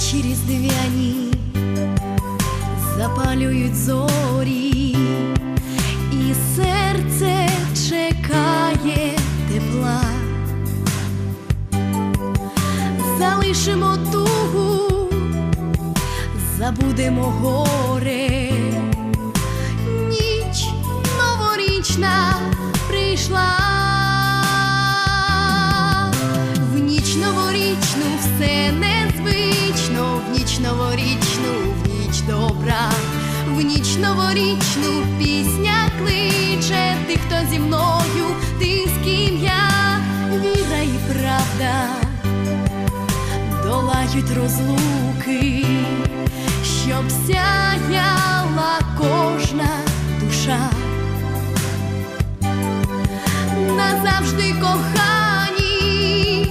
Ночі різдвяні запалюють зорі, і серце чекає тепла. Залишимо тугу, забудемо горе. Ніч новорічна прийшла. В ніч новорічну все незвично, в ніч новорічну, в ніч добра, в ніч новорічну пісня кличе. Ти, хто зі мною, ти з ким я, віра і правда долають розлуки, щоб сяяла кожна душа. Назавжди кохані,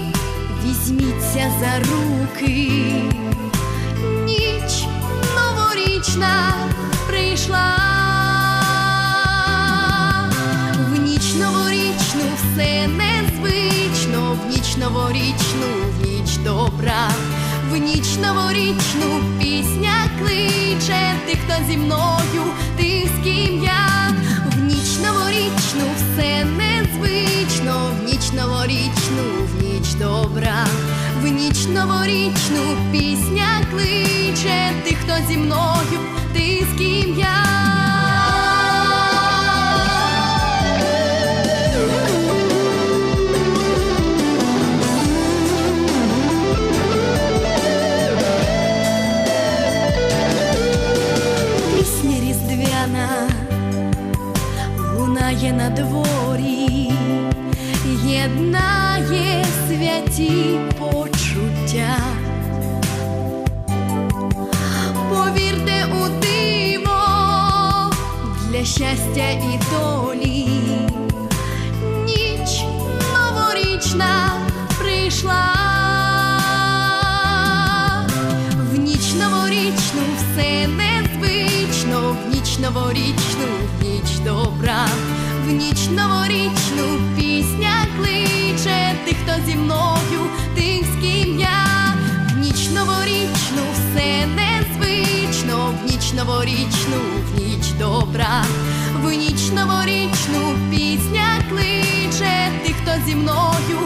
візьміться за руки, новорічна прийшла. В ніч новорічну все незвично, в ніч новорічну, в ніч добра, в ніч новорічну пісня кличе ти, хто зі мною, ти з ким я, в ніч новорічну все незвично, в ніч новорічну, в ніч добра, в ніч новорічну пісня кличе ти, хто зі мною, ти з ким я. Новорічну, ніч добра, в ніч новорічну пісня кличе. Ти, хто зі мною, ти з ким я, в ніч новорічну все незвично, в ніч новорічну, в ніч добра, в ніч новорічну пісня кличе. Ти, хто зі мною,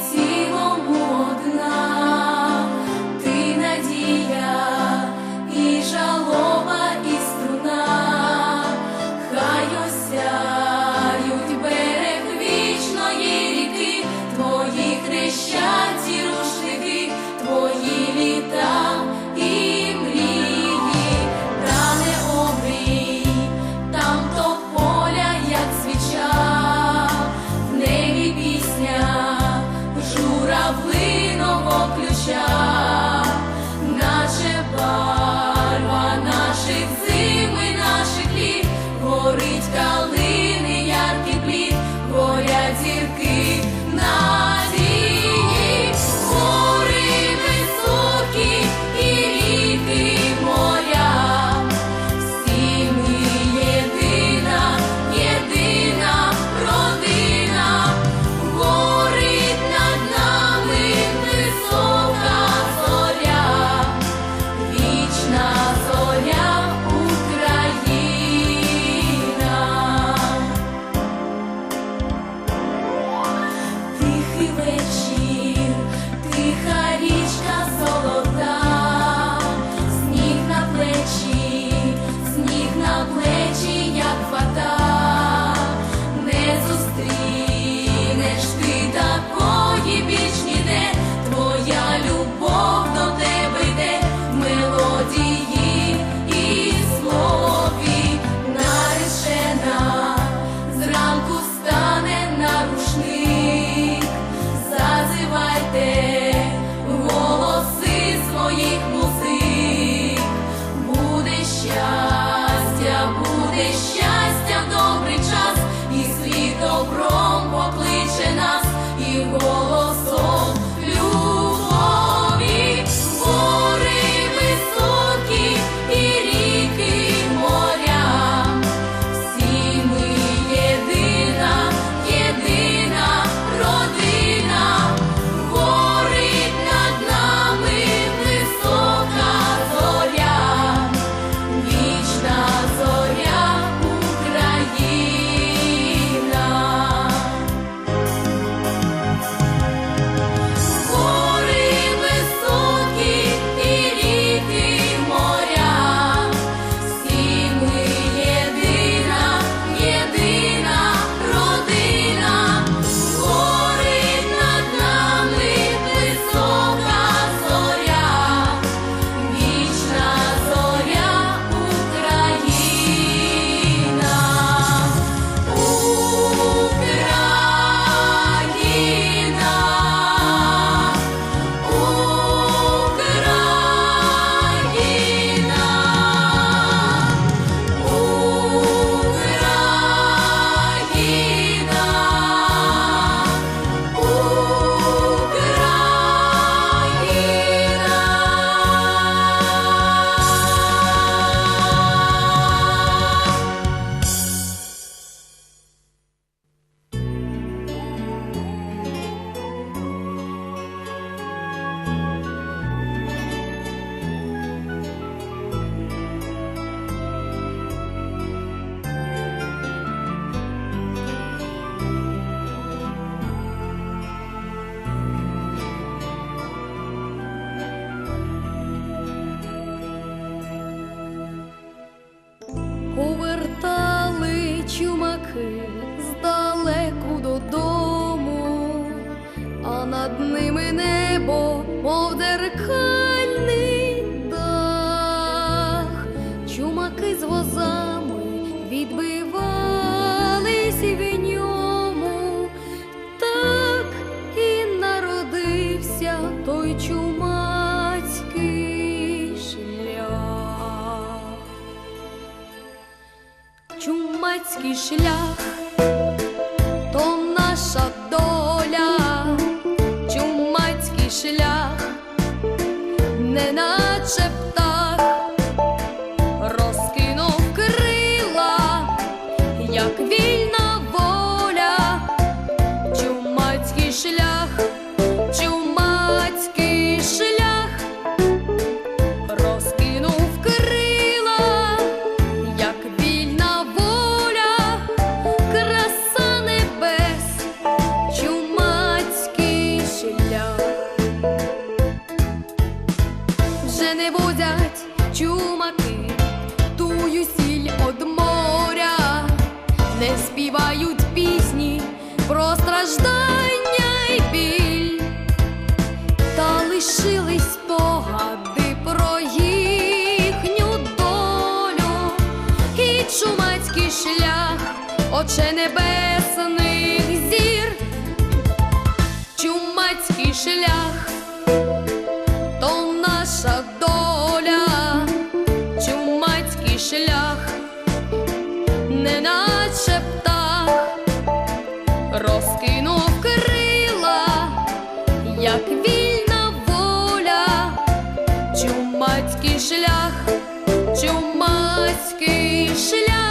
see. shine. Ще небесних зір, чумацький шлях, то наша доля, чумацький шлях, неначе птах, розкинув крила, як вільна воля, чумацький шлях, чумацький шлях.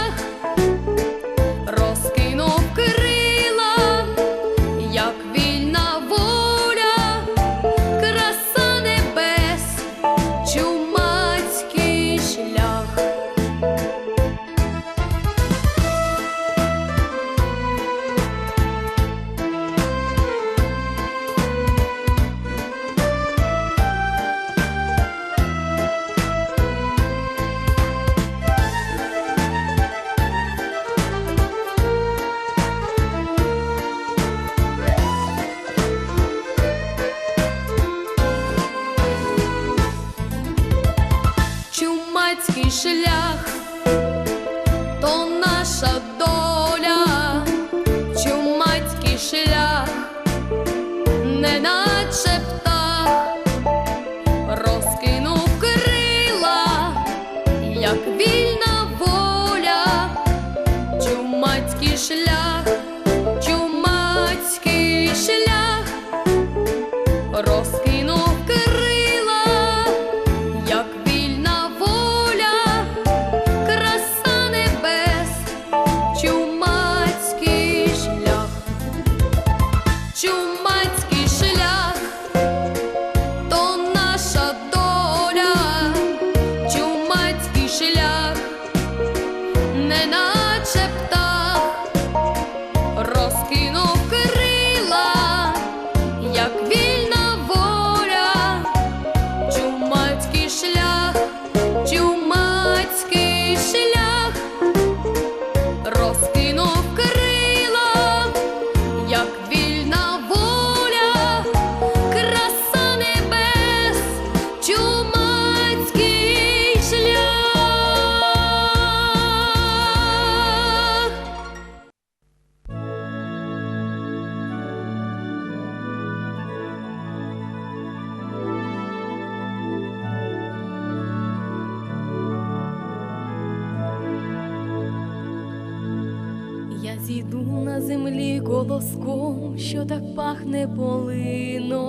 Я зійду на землі колоском, що так пахне полином.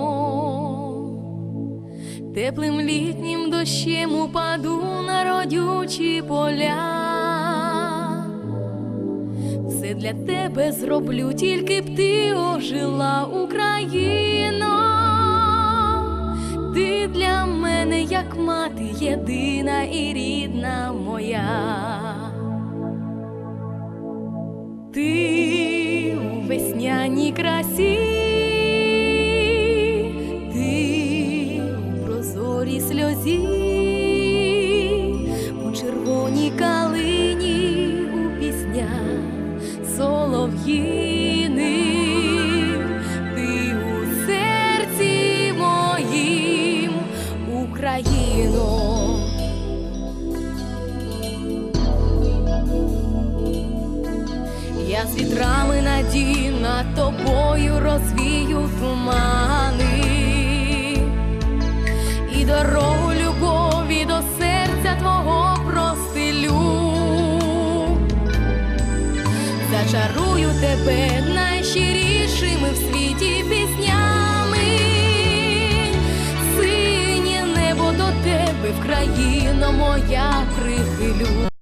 Теплим літнім дощем упаду на родючі поля. Все для тебе зроблю, тільки б ти ожила Україно. Ти для мене, як мати, єдина і рідна моя. У весняній красі, ти у прозорій сльозі, у червоній калині, у піснях солов'їни, з вітрами надій над тобою розвію тумани і дорогу любові до серця твого простелю. Зачарую тебе найщирішими в світі піснями. Синє небо до тебе, Вкраїно моя прихилю.